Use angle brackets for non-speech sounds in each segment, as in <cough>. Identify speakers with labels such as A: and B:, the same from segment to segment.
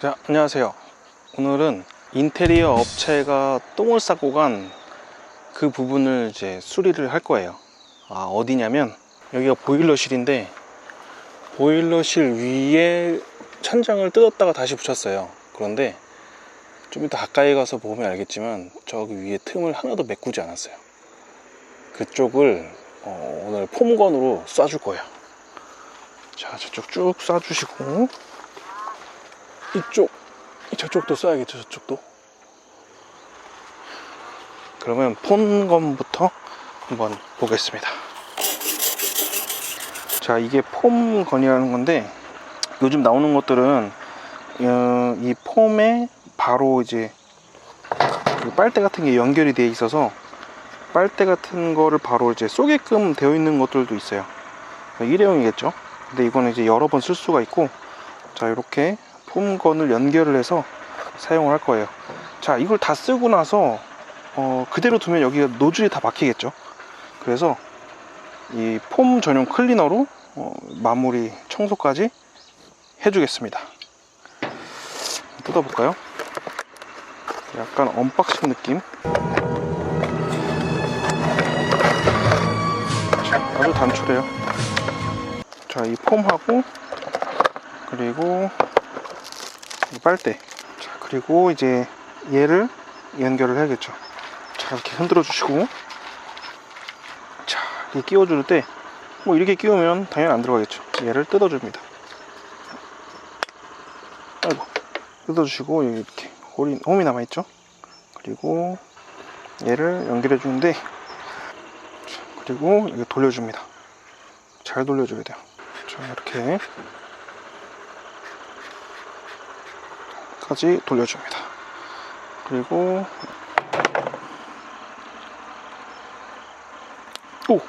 A: 자, 안녕하세요. 오늘은 인테리어 업체가 똥을 싸고 간 그 부분을 이제 수리를 할 거예요. 아, 어디냐면 여기가 보일러실인데 보일러실 위에 천장을 뜯었다가 다시 붙였어요. 그런데 좀 이따 가까이 가서 보면 알겠지만 저기 위에 틈을 하나도 메꾸지 않았어요. 그쪽을 어, 오늘 폼건으로 쏴줄 거예요. 자, 저쪽 쭉 쏴주시고 이쪽 저쪽도 써야겠죠 저쪽도? 그러면 폼건부터 한번 보겠습니다. 자 이게 폼건이라는 건데 요즘 나오는 것들은 어, 이 폼에 바로 이제 그 빨대 같은 게 연결이 되어 있어서 빨대 같은 거를 바로 이제 쏘게끔 되어 있는 것들도 있어요. 일회용이겠죠? 근데 이거는 이제 여러 번 쓸 수가 있고 자 이렇게 폼건을 연결을 해서 사용을 할 거예요. 자 이걸 다 쓰고 나서 어, 그대로 두면 여기가 노즐이 다 막히겠죠? 그래서 이 폼 전용 클리너로 어, 마무리 청소까지 해주겠습니다. 뜯어볼까요? 약간 언박싱 느낌? 자, 아주 단촐해요. 자 이 폼하고 그리고 이 빨대. 자 그리고 이제 얘를 연결을 해야겠죠. 자 이렇게 흔들어 주시고. 자 이렇게 끼워 줄 때 뭐 이렇게 끼우면 당연히 안 들어가겠죠. 얘를 뜯어 줍니다. 아이고 뜯어 주시고 이렇게 홀이, 홈이 남아 있죠? 그리고 얘를 연결해 주는데 자, 그리고 이거 돌려줍니다. 잘 돌려줘야 돼요. 자 이렇게 까지 돌려줍니다. 그리고 오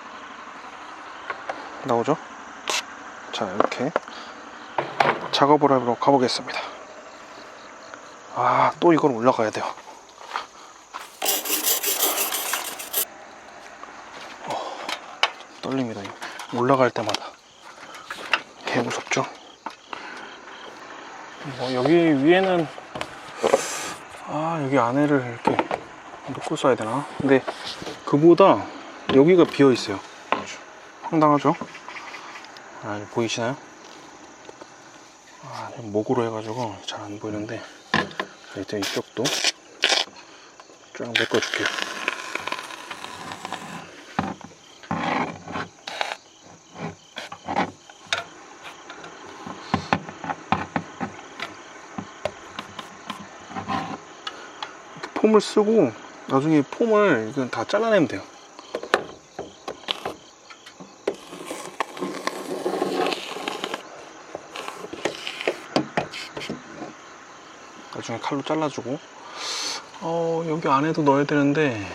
A: 나오죠? 자 이렇게 작업을 하러 가보겠습니다. 아 또 이걸 올라가야 돼요. 어, 떨립니다. 올라갈 때마다 개 무섭죠? 뭐 여기 위에는 아 여기 안에를 이렇게 놓고 써야 되나? 근데 그보다 여기가 비어 있어요. 황당하죠? 아 보이시나요? 아 목으로 해가지고 잘 안 보이는데. 일단 이쪽도 쫙 메꿔 줄게요 폼을 쓰고 나중에 폼을 이건 다 잘라내면 돼요. 나중에 칼로 잘라주고. 어 여기 안에도 넣어야 되는데.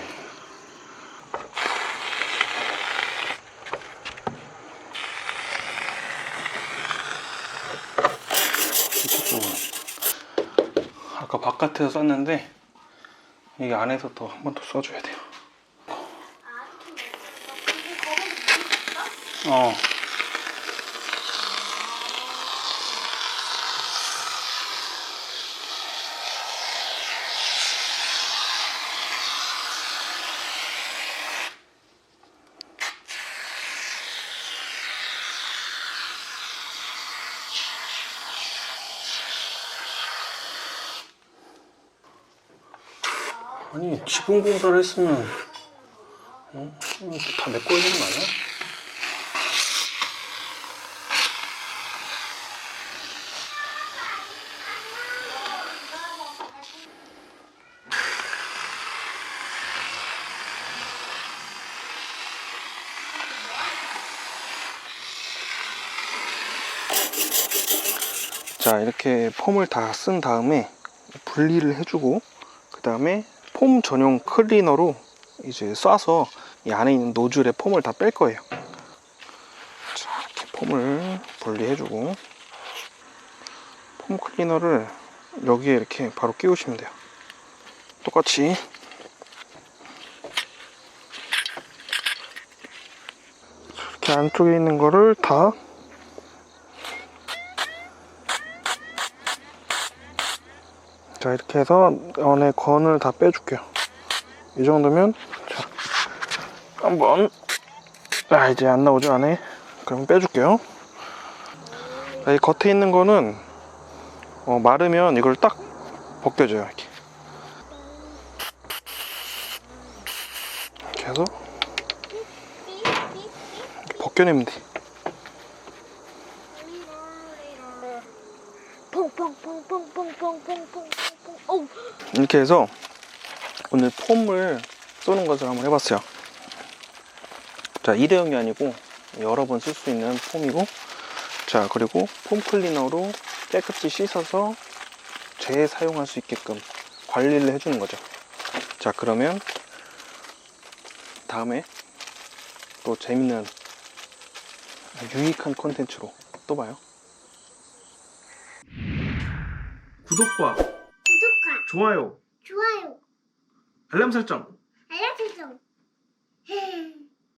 A: 아까 바깥에서 쐈는데 이게 안에서 더한번 더 써줘야 돼요. 어. 아니 지붕 공사를 했으면 어? 다 메꿔야 되는 거 아니야? 자 이렇게 폼을 다 쓴 다음에 분리를 해주고 그 다음에 폼 전용 클리너로 이제 쏴서 이 안에 있는 노즐의 폼을 다 뺄 거예요. 자, 이렇게 폼을 분리해주고 폼 클리너를 여기에 이렇게 바로 끼우시면 돼요. 똑같이 이렇게 안쪽에 있는 거를 다 자 이렇게 해서 안에 건을 다 빼줄게요. 이 정도면 자 한번. 아 이제 안 나오죠 안에? 그럼 빼줄게요. 자, 이 겉에 있는 거는 어, 마르면 이걸 딱 벗겨줘요 이렇게. 이렇게 해서 벗겨내면 돼.
B: 퐁퐁퐁퐁퐁퐁퐁퐁
A: 이렇게 해서 오늘 폼을 쏘는 것을 한번 해봤어요. 자, 일회용이 아니고 여러 번 쓸 수 있는 폼이고, 자, 그리고 폼 클리너로 깨끗이 씻어서 재사용할 수 있게끔 관리를 해주는 거죠. 자, 그러면 다음에 또 재밌는 유익한 콘텐츠로 또 봐요.
B: 구독과
A: 좋아요,
B: 좋아요,
A: 알람 설정.
B: 알람 설정. <laughs>